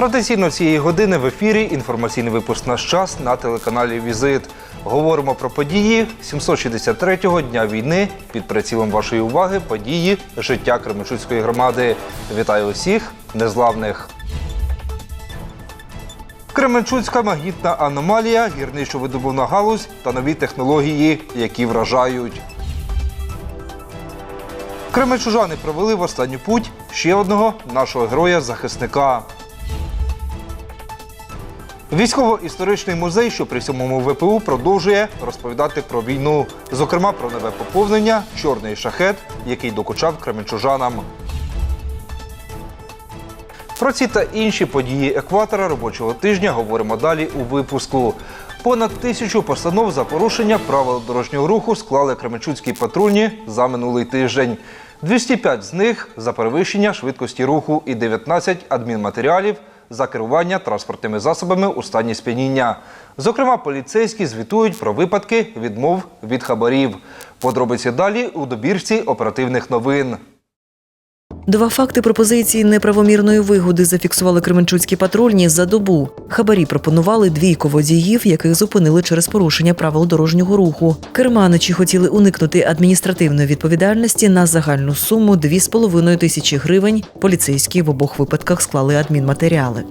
Традиційно цієї години в ефірі інформаційний випуск «Наш час» на телеканалі Візит. Говоримо про події 763-го дня війни. Під прицілом вашої уваги події життя Кременчуцької громади. Вітаю усіх незламних. Кременчуцька магнітна аномалія, гірничо-видобувна галузь та нові технології, які вражають. Кременчужани провели в останню путь ще одного нашого героя-захисника. Військово-історичний музей, що при сьомому ВПУ, продовжує розповідати про війну, зокрема про нове поповнення Чорний шахет, який докучав кременчужанам. Про ці та інші події екватора робочого тижня говоримо далі у випуску. Понад тисячу постанов за порушення правил дорожнього руху склали Кременчуцькі патрульні за минулий тиждень. 205 з них за перевищення швидкості руху і 19 адмінматеріалів за керування транспортними засобами у стані сп'яніння. Зокрема, поліцейські звітують про випадки відмов від хабарів. Подробиці далі у добірці оперативних новин. Два факти пропозиції неправомірної вигоди зафіксували кременчуцькі патрульні за добу. Хабарі пропонували двійко водіїв, яких зупинили через порушення правил дорожнього руху. Керманичі хотіли уникнути адміністративної відповідальності на загальну суму 2,5 тисячі гривень. Поліцейські в обох випадках склали адмінматеріали.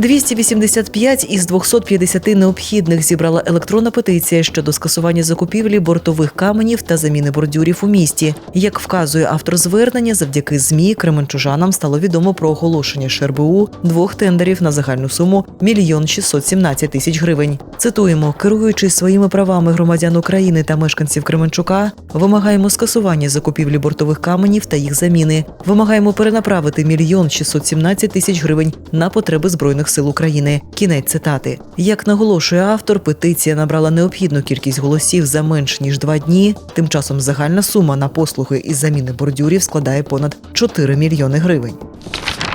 285 із 250 необхідних зібрала електронна петиція щодо скасування закупівлі бортових каменів та заміни бордюрів у місті. Як вказує автор звернення, завдяки змі кременчужанам стало відомо про оголошення ШРБУ двох тендерів на загальну суму мільйон 617 тисяч гривень. Цитуємо, керуючись своїми правами громадян України та мешканців Кременчука, вимагаємо скасування закупівлі бортових каменів та їх заміни. Вимагаємо перенаправити мільйон 617 тисяч гривень на потреби збройних сил України. Кінець цитати. Як наголошує автор, петиція набрала необхідну кількість голосів за менш ніж два дні. Тим часом загальна сума на послуги із заміни бордюрів складає понад 4 мільйони гривень.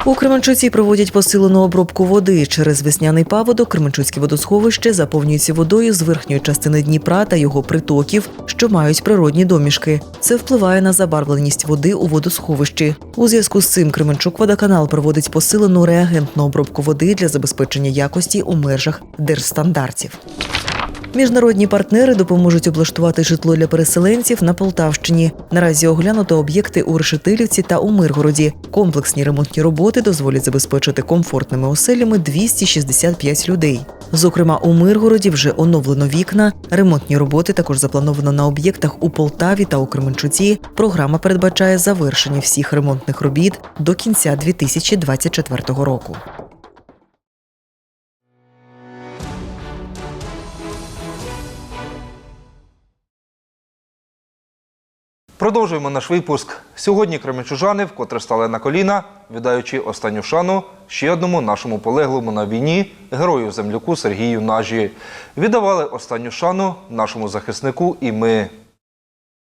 У Кременчуці проводять посилену обробку води. Через весняний паводок Кременчуцьке водосховище заповнюється водою з верхньої частини Дніпра та його притоків, що мають природні домішки. Це впливає на забарвленість води у водосховищі. У зв'язку з цим Кременчук водоканал проводить посилену реагентну обробку води для забезпечення якості у межах держстандартів. Міжнародні партнери допоможуть облаштувати житло для переселенців на Полтавщині. Наразі оглянуто об'єкти у Решетилівці та у Миргороді. Комплексні ремонтні роботи дозволять забезпечити комфортними оселями 265 людей. Зокрема, у Миргороді вже оновлено вікна. Ремонтні роботи також заплановано на об'єктах у Полтаві та у Кременчуці. Програма передбачає завершення всіх ремонтних робіт до кінця 2024 року. Продовжуємо наш випуск. Сьогодні кременчужани вкотре стали на коліна, віддаючи останню шану ще одному нашому полеглому на війні герою земляку Сергію Нажі. Віддавали останню шану нашому захиснику і ми.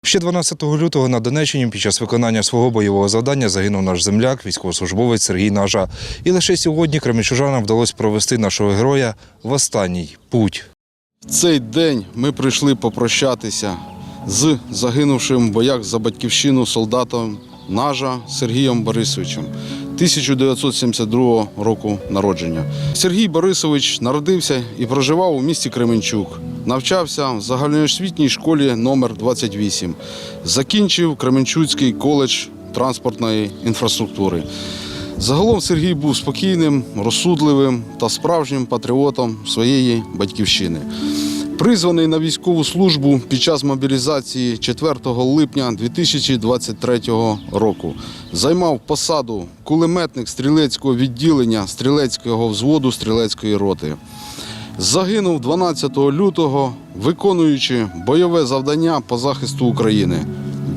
Ще 12 лютого на Донеччині під час виконання свого бойового завдання загинув наш земляк, військовослужбовець Сергій Нажа. І лише сьогодні кременчужанам вдалося провести нашого героя в останній путь. В цей день ми прийшли попрощатися з загинувшим в боях за батьківщину солдатом Нажа Сергієм Борисовичем 1972 року народження. Сергій Борисович народився і проживав у місті Кременчук. Навчався в загальноосвітній школі номер 28 Закінчив Кременчуцький коледж транспортної інфраструктури. Загалом Сергій був спокійним, розсудливим та справжнім патріотом своєї батьківщини. Призваний на військову службу під час мобілізації 4 липня 2023 року. Займав посаду кулеметник стрілецького відділення стрілецького взводу стрілецької роти. Загинув 12 лютого, виконуючи бойове завдання по захисту України,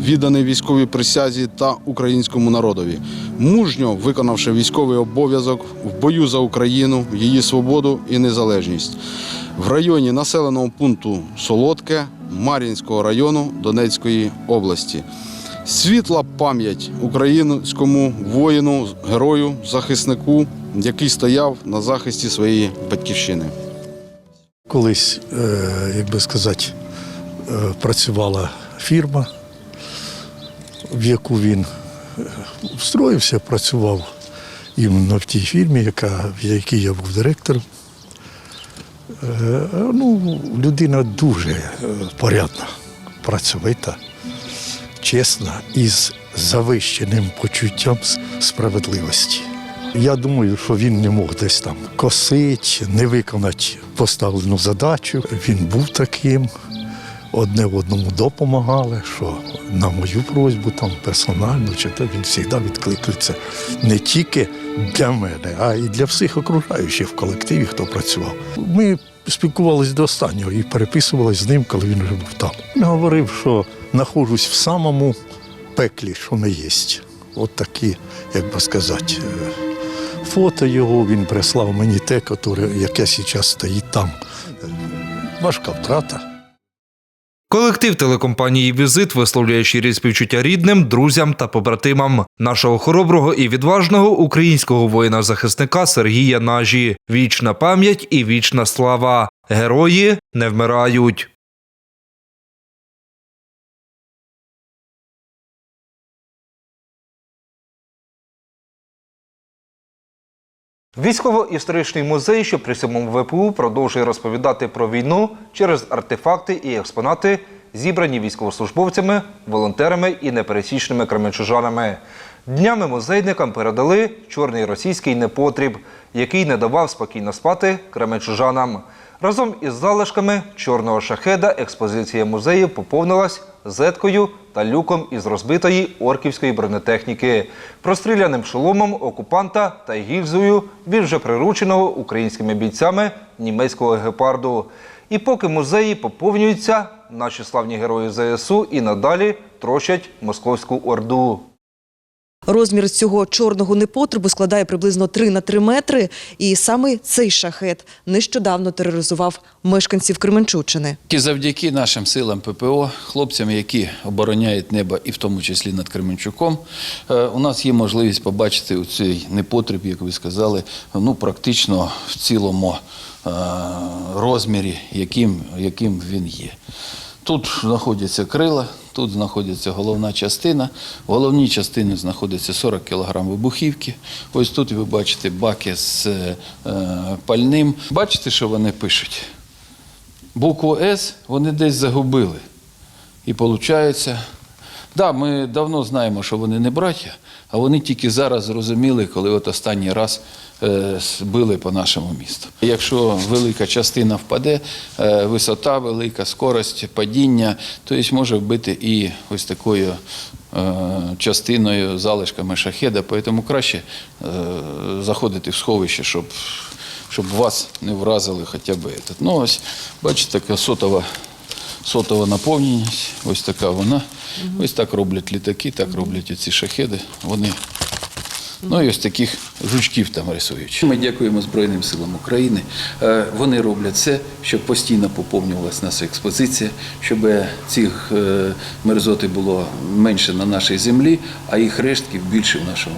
відданий військовій присязі та українському народові, мужньо виконавши військовий обов'язок в бою за Україну, її свободу і незалежність в районі населеного пункту Солодке Мар'їнського району Донецької області. Світла пам'ять українському воїну, герою, захиснику, який стояв на захисті своєї батьківщини. Колись, е, як би сказати, е, працювала фірма, в яку він е, встроївся, працював іменно в тій фірмі, яка, в якій я був директором. Е, ну, людина дуже е, порядна, працьовита, чесна і з завищеним почуттям справедливості. Я думаю, що він не мог десь там косити, не виконати поставлену задачу. Він був таким, одне одному допомагали, що на мою просьбу там персонально, чи то він завжди відкликається не тільки для мене, а й для всіх окружаючих в колективі, хто працював. Ми спілкувалися до останнього і переписувалися з ним, коли він вже був там. Він говорив, що знаходжусь в самому пеклі, що не є. От такі, як би сказати, е, фото його він прислав мені те, яке зараз стоїть там. Е, Важка втрата. Колектив телекомпанії Візит висловлює щирі співчуття рідним, друзям та побратимам нашого хороброго і відважного українського воїна-захисника Сергія Нажі. Вічна пам'ять і вічна слава. Герої не вмирають. Військово-історичний музей, що при самому ВПУ продовжує розповідати про війну через артефакти і експонати, зібрані військовослужбовцями, волонтерами і непересічними кременчужанами. Днями музейникам передали чорний російський непотріб, який не давав спокійно спати кременчужанам. Разом із залишками чорного шахеда експозиція музею поповнилась зеткою та люком із розбитої орківської бронетехніки, простріляним шоломом окупанта та гільзою вже прирученого українськими бійцями німецького гепарду. І поки музеї поповнюються, наші славні герої ЗСУ і надалі трощать московську орду. Розмір цього чорного непотребу складає приблизно 3 на 3 метри. І саме цей шахет нещодавно тероризував мешканців Кременчуччини. І завдяки нашим силам ППО, хлопцям, які обороняють небо, і в тому числі над Кременчуком, е, у нас є можливість побачити у цей непотріб, як ви сказали, ну практично в цілому е, розмірі, яким, яким він є. Тут знаходяться крила, тут знаходиться головна частина. В головній частині знаходиться 40 кг вибухівки. Ось тут ви бачите баки з е, пальним. Бачите, що вони пишуть? Букву С вони десь загубили. І виходить, да, ми давно знаємо, що вони не браття, а вони тільки зараз зрозуміли, коли от останній раз е, били по нашому місту. Якщо велика частина впаде, е, висота велика, скорость падіння, то може вбити і ось такою е, частиною, залишками шахеда. Тому краще заходити в сховище, щоб щоб вас не вразили хоча б этот. Ну ось, бачите, така сотова, сотова наповненість, ось така вона. Ось так роблять літаки, так роблять оці шахеди. Вони Ну і ось таких жучків там рисують. Ми дякуємо Збройним силам України. Е, Вони роблять все, щоб постійно поповнювалася наша експозиція, щоб цих е, мерзоти було менше на нашій землі, а їх рештків більше в нашому.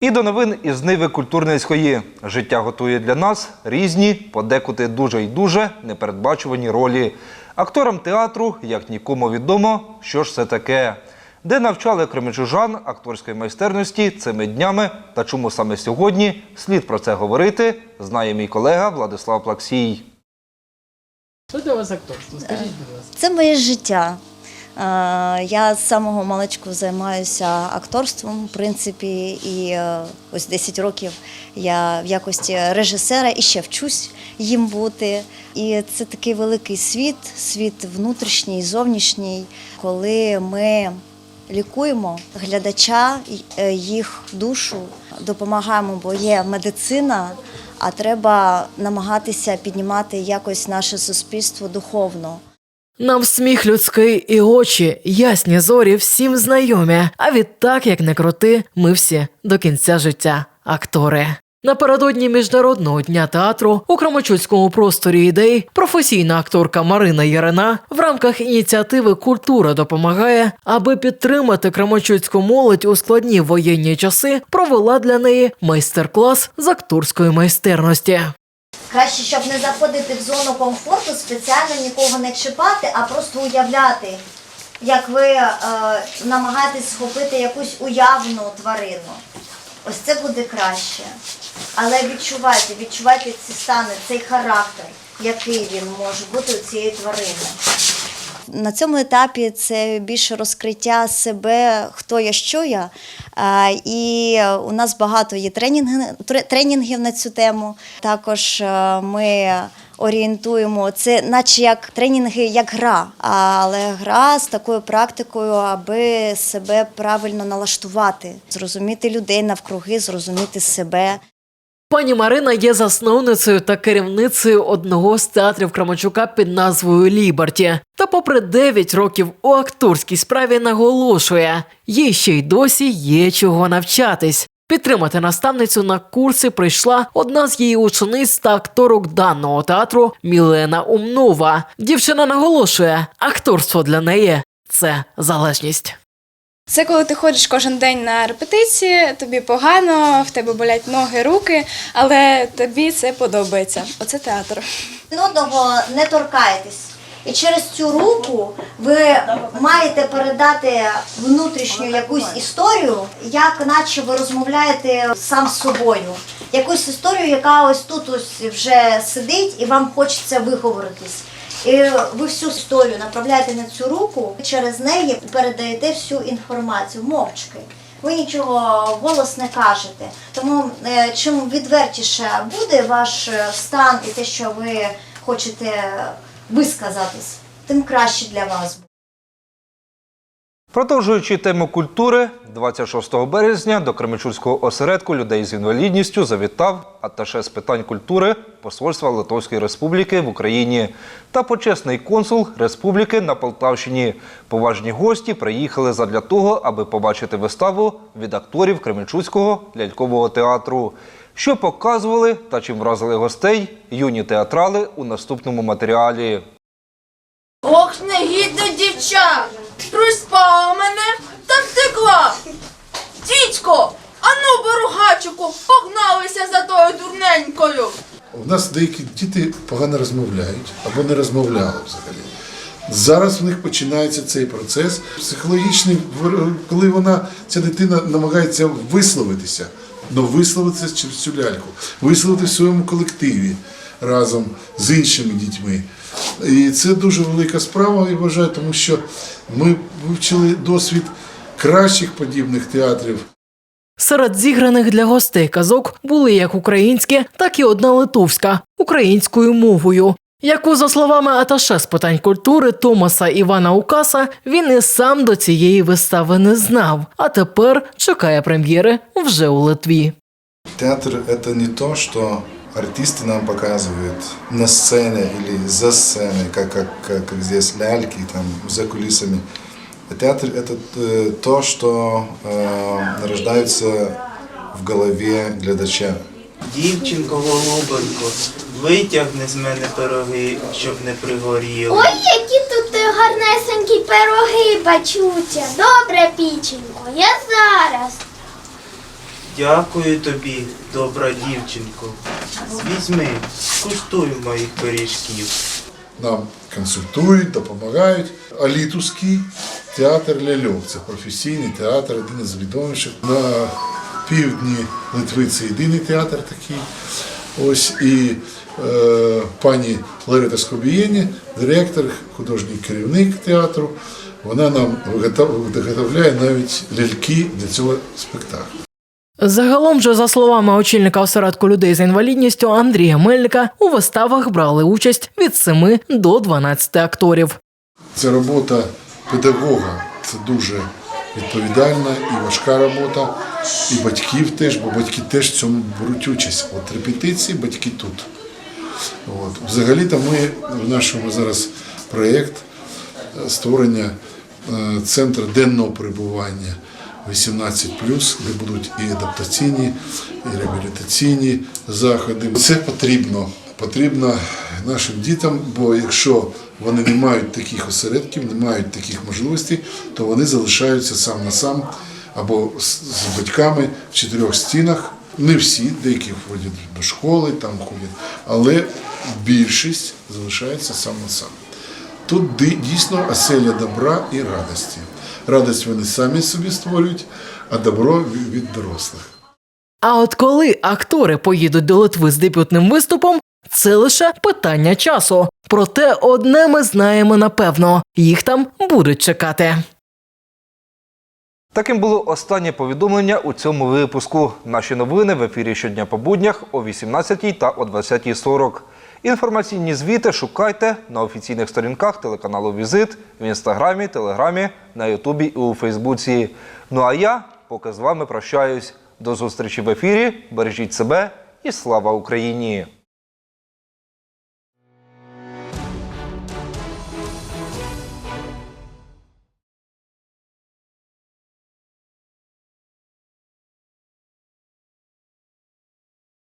І до новин із Ниви Культурницької. Життя готує для нас різні, подекуди дуже й дуже непередбачувані ролі. Акторам театру, як нікому відомо, що ж це таке. Де навчали кременчужан акторської майстерності цими днями та чому саме сьогодні слід про це говорити, знає мій колега Владислав Плаксій. Що для вас акторство? Скажіть, будь ласка. Це моє життя. Е, Я з самого маличку займаюся акторством, в принципі, і е, ось 10 років я в якості режисера і ще вчусь їм бути. І це такий великий світ, світ внутрішній, зовнішній, коли ми лікуємо глядача, е, їх душу, допомагаємо, бо є медицина, а треба намагатися піднімати якось наше суспільство духовно. Нам сміх людський і очі, ясні зорі всім знайомі. А відтак, як не крути, ми всі до кінця життя актори. Напередодні міжнародного дня театру у Крамачуцькому просторі ідей професійна акторка Марина Ярина в рамках ініціативи Культура допомагає, аби підтримати крамачуцьку молодь у складні воєнні часи, провела для неї майстер-клас з акторської майстерності. Краще, щоб не заходити в зону комфорту, спеціально нікого не чіпати, а просто уявляти, як ви е, намагаєтесь схопити якусь уявну тварину. Ось це буде краще. Але відчувайте, відчувайте ці стани, цей характер, який він може бути у цієї тварини. На цьому етапі це більше розкриття себе, хто я, що я. І у нас багато є тренінгів на цю тему. Також е, ми орієнтуємо це, наче як тренінги, як гра, але гра з такою практикою, аби себе правильно налаштувати, зрозуміти людей навкруги, зрозуміти себе. Пані Марина є засновницею та керівницею одного з театрів Крамачука під назвою Ліберті. Та, попри 9 років у акторській справі, наголошує, їй ще й досі є чого навчатись. Підтримати наставницю на курси прийшла одна з її учениць та акторок даного театру Мілена Умнова. Дівчина наголошує, акторство для неї це залежність. Це коли ти ходиш кожен день на репетиції, тобі погано, в тебе болять ноги, руки, але тобі це подобається. Оце театр. один одного не торкаєтесь. І через цю руку ви маєте передати внутрішню якусь історію, як наче ви розмовляєте сам з собою. Якусь історію, яка ось тут ось вже сидить, і вам хочеться виговоритись. І ви всю стою направляєте на цю руку, через неї передаєте всю інформацію мовчки. Ви нічого голос не кажете. Тому е, чим відвертіше буде ваш е, стан і те, що ви хочете висказатись, тим краще для вас. Продовжуючи тему культури, 26 березня до Кременчуцького осередку людей з інвалідністю завітав аташе з питань культури Посольства Литовської Республіки в Україні та почесний консул Республіки на Полтавщині. Поважні гості приїхали задля того, аби побачити виставу від акторів Кременчуцького лялькового театру, що показували та чим вразили гостей юні театрали у наступному матеріалі. Ох, негідно дівча! Приспала мене та втекла! Дідько! Ану, боругачику, погналися за тою дурненькою! У нас деякі діти погано розмовляють або не розмовляли взагалі. Зараз в них починається цей процес психологічний, коли вона, ця дитина намагається висловитися, але висловитися через цю ляльку, висловити в своєму колективі разом з іншими дітьми. І це дуже велика справа, я вважаю, тому що ми вивчили досвід кращих подібних театрів Серед зіграних для гостей казок були як українські, так і одна литовська українською мовою. Яку, за словами аташе з питань культури Томаса Івана Укаса, він і сам до цієї вистави не знав, а тепер чекає прем'єри вже у Литві. Театр – это не то, что артисты нам показывают на сцене или за сценой, как, как, как, как здесь ляльки, там, за кулисами. Театр – это э, то, что э, рождается в голове глядача. Дівчинко голубенько, витягни з мене пироги, щоб не пригоріли. Ой, які тут гарнесенькі пироги, бачуся. Добре, піченько, я зараз. Дякую тобі, добра дівчинко. Візьми, скуштуй моїх пиріжків. нам консультують, допомагають. Алітуський театр ляльок. Це професійний театр, один із відоміших. На півдні Литви це єдиний театр такий. Ось і е, пані Ларита Скобієні, директор, художній керівник театру. Вона нам виготовляє навіть ляльки для цього спектаклю. Загалом же, за словами очільника осередку людей з інвалідністю Андрія Мельника, у виставах брали участь від 7 до 12 акторів. Це робота педагога. Це дуже відповідальна і важка робота. І батьків теж, бо батьки теж в цьому беруть участь. От репетиції, батьки тут. От. Взагалі-то ми в нашому зараз проєкт е, створення е, центру денного перебування 18 де будуть і адаптаційні, і реабілітаційні заходи. Це потрібно. Потрібно нашим дітям, бо якщо вони не мають таких осередків, не мають таких можливостей, то вони залишаються сам на сам або з батьками в чотирьох стінах Не всі, деякі ходять до школи, там ходять, але більшість залишається сам на сам. Тут дійсно оселя добра і радості. Радость вони самі собі створюють, а добро від дорослих. А от коли актори поїдуть до Литви з дебютним виступом, це лише питання часу. Проте одне ми знаємо напевно: їх там будуть чекати. Таким було останнє повідомлення у цьому випуску. Наші новини в ефірі щодня по буднях о 18 та о 20.40. Інформаційні звіти шукайте на офіційних сторінках телеканалу Візит в інстаграмі, телеграмі, на Ютубі і у Фейсбуці. Ну а я поки з вами прощаюсь. До зустрічі в ефірі. Бережіть себе і слава Україні!